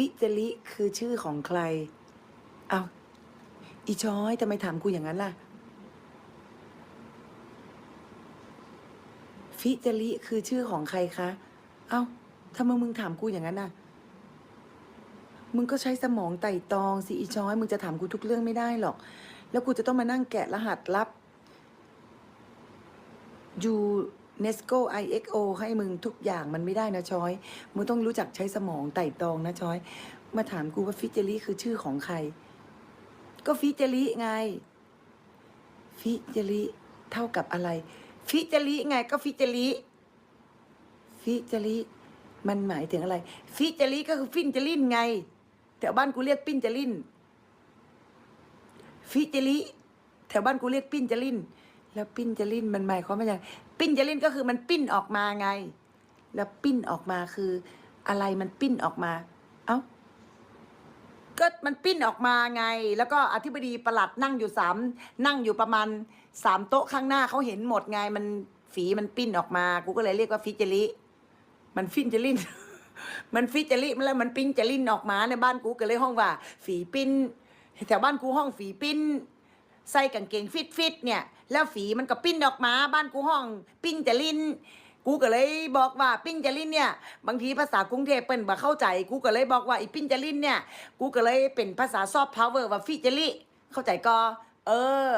ฟิเจลิคือชื่อของใคร เอาอีช้อยทำไมถามกูอย่างนั้นล่ะ ฟิเจลิคือชื่อของใครคะ เอา้าทำไมมึงถามกูอย่างนั้นน่ะ มึงก็ใช้สมองไต่ตองสิอีช้อย มึงจะถามกูทุกเรื่องไม่ได้หรอก แล้วกูจะต้องมานั่งแกะรหัสลับยู เนสโก IXO ให้มึงทุกอย่างมันไม่ได้นะช้อย มึงต้องรู้จักใช้สมองไต่ตองนะช้อย มาถามกูว่าฟิเจลิคือชื่อของใคร ก็ฟิเจลิไง ฟิเจลิเท่ากับอะไร ฟิเจลิไงก็ฟิเจลิฟิเจลิมันหมายถึงอะไร ฟิเจลิก็คือฟินเจลินไง แถวบ้านกูเรียกปิ้นเจลินฟิเจลิแถวบ้านกูเรียกปิ้นเจลิน แล้วปิ้นเจลินมันหมายความว่าอย่างปิ้นเจลินก็คือมันปิ้นออกมาไง แล้วปิ้นออกมาคือ อะไรมันปิ้นออกมา เอ้าก็มันปิ้นออกมาไง แล้วก็อธิบดีประหลัดนั่งอยู่สามนั่งอยู่ประมาณสามโต๊ะข้างหน้าเขาเห็นหมดไง มันฝีมันปิ้นออกมา กูก็เลยเรียกว่าฟิจลิมันฟินเจลินมันฟิจลิแล้วมันปิ้นเจลินออกมาในบ้านกูก็เลยห้องว่า ฝีปิ้นแถวบ้านกูห้องฝีปิ้น ใส่กางเกงฟิตฟิตเนี่ย แล้วฝีมันก็ปิ้นออกมาบ้านกูห้อง ปิ้นจะลินกูก็เลยบอกว่าปิ้นจะลินเนี่ย บางทีภาษากรุงเทพเป็นบ่เข้าใจ กูก็เลยบอกว่าไอ้ปิ้นจะลินเนี่ย กูก็เลยเป็นภาษาซอฟต์พาวเวอร์ว่าฟิจลิเข้าใจก็ เออ